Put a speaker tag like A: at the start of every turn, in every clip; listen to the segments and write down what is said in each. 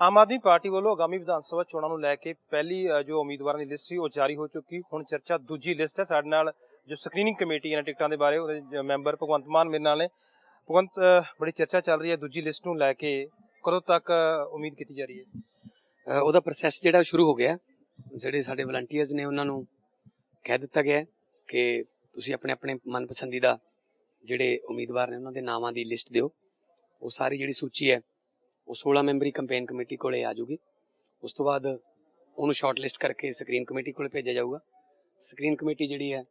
A: Aam Aadmi party ਵੱਲੋਂ ਆਗਾਮੀ ਵਿਧਾਨ ਸਭਾ ਚੋਣਾਂ ਨੂੰ ਲੈ ਕੇ ਪਹਿਲੀ ਜੋ ਉਮੀਦਵਾਰਾਂ ਦੀ ਲਿਸਟ ਸੀ, ਉਹ ਜਾਰੀ ਹੋ ਚੁੱਕੀ। ਹੁਣ ਚਰਚਾ ਦੂਜੀ ਲਿਸਟ ਹੈ। ਸਾਡੇ ਨਾਲ ਜੋ ਸਕਰੀਨਿੰਗ ਕਮੇਟੀ ਹੈ ਟਿਕਟਾਂ ਦੇ ਬਾਰੇ, ਉਹਦੇ ਮੈਂਬਰ ਭਗਵੰਤ ਮਾਨ ਮੇਰੇ ਨਾਲ ਨੇ। ਭਗਵੰਤ ਬੜੀ ਚਰਚਾ ਚੱਲ ਰਹੀ ਹੈ। ਦੂਜੀ ਲਿਸਟ ਨੂੰ ਲੈ ਕੇ ਕਦੋਂ ਤੱਕ ਉਮੀਦ ਕੀਤੀ ਜਾ ਰਹੀ ਹੈ?
B: ਉਹਦਾ ਪ੍ਰੋਸੈਸ ਜਿਹੜਾ ਸ਼ੁਰੂ ਹੋ ਗਿਆ। ਜਿਹੜੇ ਸਾਡੇ ਵਲੰਟੀਅਰਸ ਨੇ ਉਹਨਾਂ ਨੂੰ ਕਹਿ ਦਿੱਤਾ ਗਿਆ ਕਿ ਤੁਸੀਂ ਆਪਣੇ ਆਪਣੇ ਮਨਪਸੰਦੀਦਾ ਜਿਹੜੇ ਉਮੀਦਵਾਰ ਨੇ, ਉਹਨਾਂ ਦੇ ਨਾਵਾਂ ਦੀ ਲਿਸਟ ਦਿਓ। ਉਹ ਸਾਰੀ ਜਿਹੜੀ ਸੂਚੀ ਹੈ ਉਹ 16 ਮੈਂਬਰੀ ਕੰਪੇਨ ਕਮੇਟੀ ਕੋਲੇ ਆ ਜਾਊਗੀ। ਉਸ ਤੋਂ ਬਾਅਦ ਉਹਨੂੰ ਸ਼ਾਰਟਲਿਸਟ ਕਰਕੇ ਸਕਰੀਨ ਕਮੇਟੀ ਕੋਲੇ ਭੇਜਿਆ ਜਾਊਗਾ। ਸਕਰੀਨ ਕਮੇਟੀ ਜਿਹੜੀ ਹੈ,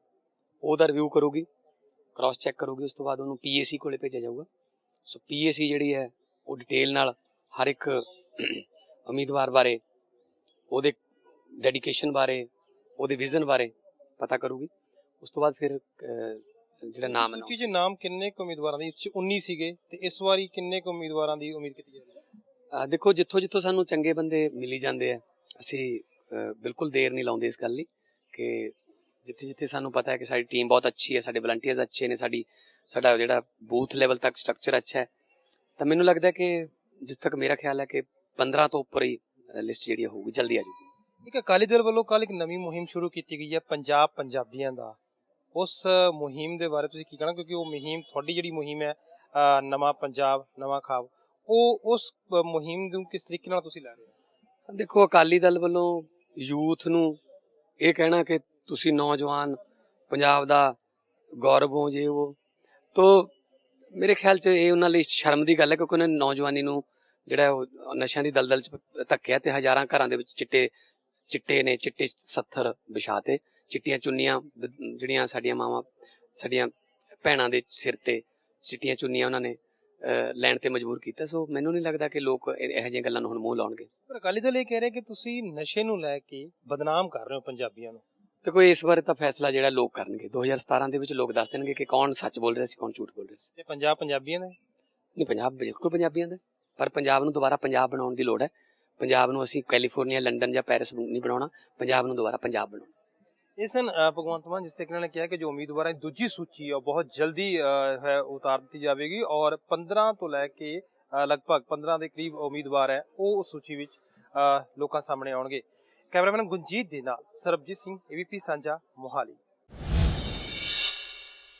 B: ਉਹਦਾ ਰਿਵਿਊ ਕਰੂਗੀ ਕ੍ਰਾਸ ਚੈੱਕ ਕਰੂਗੀ, ਉਸ ਤੋਂ ਬਾਅਦ ਉਹਨੂੰ ਪੀਏਸੀ ਕੋਲੇ ਭੇਜਿਆ ਜਾਊਗਾ। ਸੋ ਪੀਏਸੀ ਜਿਹੜੀ ਹੈ, ਉਹ ਡਿਟੇਲ ਨਾਲ ਹਰ ਇੱਕ ਉਮੀਦਵਾਰ ਬਾਰੇ, ਉਹਦੇ ਡੈਡੀਕੇਸ਼ਨ ਬਾਰੇ, ਉਹਦੇ ਵਿਜ਼ਨ ਬਾਰੇ ਪਤਾ ਕਰੂਗੀ। ਉਸ ਤੋਂ ਬਾਅਦ ਫਿਰ ਜਿਹੜਾ ਨਾਮ ਹੈ
A: ਸੂਚੀ 'ਚ ਨਾਮ ਕਿੰਨੇ ਕੁ ਉਮੀਦਵਾਰਾਂ ਦੀ ਇਸ 19 ਸੀਗੇ, ਤੇ ਇਸ ਵਾਰੀ ਕਿੰਨੇ ਕੁ ਉਮੀਦਵਾਰਾਂ ਦੀ ਉਮੀਦ ਕੀਤੀ ਜਾ ਰਹੀ ਹੈ?
B: ਦੇਖੋ, ਜਿੱਥੋਂ ਜਿੱਥੋਂ ਸਾਨੂੰ ਚੰਗੇ ਬੰਦੇ ਮਿਲੀ ਜਾਂਦੇ ਆ, ਅਸੀਂ ਬਿਲਕੁਲ ਦੇਰ ਨਹੀਂ ਲਾਉਂਦੇ ਇਸ ਗੱਲ ਲਈ ਕਿ ਜਿੱਥੇ ਜਿੱਥੇ ਸਾਨੂੰ ਪਤਾ ਹੈ ਕਿ ਸਾਡੀ ਟੀਮ ਬਹੁਤ ਅੱਛੀ ਹੈ, ਸਾਡੇ ਵਲੰਟੀਅਰਸ ਅੱਛੇ ਨੇ, ਸਾਡੀ, ਸਾਡਾ ਜਿਹੜਾ ਬੂਥ ਲੈਵਲ ਤੱਕ ਸਟਰਕਚਰ ਅੱਛਾ ਹੈ, ਤਾਂ ਮੈਨੂੰ ਲੱਗਦਾ ਕਿ ਜਿੱਥੇ ਤੱਕ ਮੇਰਾ ਖਿਆਲ ਹੈ ਕਿ 15 ਤੋਂ ਉੱਪਰ ਹੀ ਲਿਸਟ ਜਿਹੜੀ ਹੈ ਹੋਊਗੀ, ਜਲਦੀ ਆ ਜਾਊਗੀ।
A: ਇੱਕ ਅਕਾਲੀ ਦਲ ਵੱਲੋਂ ਕੱਲ ਇੱਕ ਨਵੀਂ ਮੁਹਿੰਮ ਸ਼ੁਰੂ ਕੀਤੀ ਗਈ ਹੈ, ਪੰਜਾਬ ਪੰਜਾਬੀਆਂ ਦਾ। ਉਸ ਮੁਹਿੰਮ ਦੇ ਬਾਰੇ ਤੁਸੀਂ ਕੀ ਕਹਿਣਾ? ਕਿਉਂਕਿ ਉਹ ਮੁਹਿੰਮ, ਤੁਹਾਡੀ ਜਿਹੜੀ ਮੁਹਿੰਮ ਹੈ ਨਵਾਂ ਪੰਜਾਬ, ਨਵਾਂ ਖਾਬ ਉਹ ਉਸ ਮੁਹਿੰਮ ਨੂੰ ਕਿਸ ਤਰੀਕੇ ਨਾਲ ਤੁਸੀਂ ਲੈ ਰਹੇ ਹੋ?
B: ਦੇਖੋ, ਅਕਾਲੀ ਦਲ ਵੱਲੋਂ ਯੂਥ ਨੂੰ ਇਹ ਕਹਿਣਾ ਕਿ ਤੁਸੀਂ ਨੌਜਵਾਨ ਪੰਜਾਬ ਦਾ ਗੌਰਵ ਹੋ ਜੇ ਉਹ। ਤੋਂ, ਮੇਰੇ ਖਿਆਲ 'ਚ ਇਹ ਉਹਨਾਂ ਲਈ ਸ਼ਰਮ ਦੀ ਗੱਲ ਹੈ ਕਿਉਂਕਿ ਉਹਨਾਂ ਨੇ ਨੌਜਵਾਨੀ ਨੂੰ ਜਿਹੜਾ ਉਹ ਨਸ਼ਿਆਂ ਦੀ ਦਲਦਲ 'ਚ ਧੱਕਿਆ ਤੇ ਹਜ਼ਾਰਾਂ ਘਰਾਂ ਦੇ ਵਿੱਚ ਚਿੱਟੇ ਚਿੱਟੇ ਨੇ, ਚਿੱਟੇ ਸੱਥਰ ਵਿਛਾਤੇ, ਚਿੱਟੀਆਂ ਚੁੰਨੀਆਂ ਜਿਹੜੀਆਂ ਸਾਡੀਆਂ ਮਾਵਾਂ, ਸਾਡੀਆਂ ਭੈਣਾਂ ਦੇ ਸਿਰ ਤੇ ਚਿੱਟੀਆਂ ਚੁੰਨੀਆਂ ਉਹਨਾਂ ਨੇ ਲੈਣ ਤੇ ਮਜਬੂਰ ਕੀਤਾ। ਸੋ ਮੈਨੂੰ ਨਹੀਂ ਲੱਗਦਾ ਕਿ ਲੋਕ ਇਹ- ਇਹੋ ਜਿਹੀਆਂ ਗੱਲਾਂ ਨੂੰ ਹੁਣ ਮੂੰਹ ਲਾਉਣਗੇ।
A: ਪਰ ਅਕਾਲੀ ਦਲ ਇਹ ਕਹਿ ਰਿਹਾ ਕਿ ਤੁਸੀਂ ਨਸ਼ੇ ਨੂੰ ਲੈ ਕੇ ਬਦਨਾਮ ਕਰ ਰਹੇ ਹੋ ਪੰਜਾਬੀਆਂ ਨੂੰ।
B: ਦੇਖੋ ਇਸ ਬਾਰੇ ਤਾਂ ਫੈਸਲਾ ਜਿਹੜਾ ਲੋਕ ਕਰਨਗੇ। 2017 ਦੇ ਵਿੱਚ ਲੋਕ ਦੱਸ ਦੇਣਗੇ ਕਿ ਕੌਣ ਸੱਚ ਬੋਲ ਰਿਹਾ ਸੀ ਕੌਣ ਝੂਠ ਬੋਲ ਰਿਹਾ ਸੀ।
A: ਤੇ ਪੰਜਾਬ ਪੰਜਾਬੀਆਂ ਦਾ।
B: ਨਹੀਂ ਪੰਜਾਬ ਬਿਲਕੁਲ ਪੰਜਾਬੀਆਂ ਦਾ। ਪਰ ਪੰਜਾਬ ਨੂੰ ਦੁਬਾਰਾ ਪੰਜਾਬ ਬਣਾਉਣ ਦੀ ਲੋੜ ਹੈ। ਪੰਜਾਬ ਨੂੰ ਅਸੀਂ ਕੈਲੀਫੋਰਨੀਆ ਲੰਡਨ ਜਾਂ ਪੈਰਿਸ ਨਹੀਂ ਬਣਾਉਣਾ। ਪੰਜਾਬ ਨੂੰ ਦੁਬਾਰਾ ਪੰਜਾਬ ਬਣਾਉਣਾ।
A: ਇਸ ਦਿਨ ਭਗਵੰਤ ਮਾਨ ਜਿਸ ਤਰੀਕੇ ਨਾਲ ਕਿਹਾ ਕਿ ਜੋ ਉਮੀਦਵਾਰਾਂ ਦੀ ਦੂਜੀ ਸੂਚੀ ਹੈ ਬਹੁਤ ਜਲਦੀ ਹੈ, ਉਤਾਰ ਦਿੱਤੀ ਜਾਵੇਗੀ ਔਰ 15 ਤੋਂ ਲੈ ਕੇ ਲਗਭਗ 15 ਦੇ ਕਰੀਬ ਉਮੀਦਵਾਰ ਹੈ, ਉਹ ਉਸ ਸੂਚੀ ਵਿੱਚ ਲੋਕਾਂ ਸਾਹਮਣੇ ਆਉਣਗੇ। ਕੈਮਰਾਮੈਨ ਗੁੰਜੀਤ ਦੇ ਨਾਲ ਸਰਬਜੀਤ ਸਿੰਘ ਏਬੀਪੀ ਸਾਂਝਾ ਮੋਹਾਲੀ।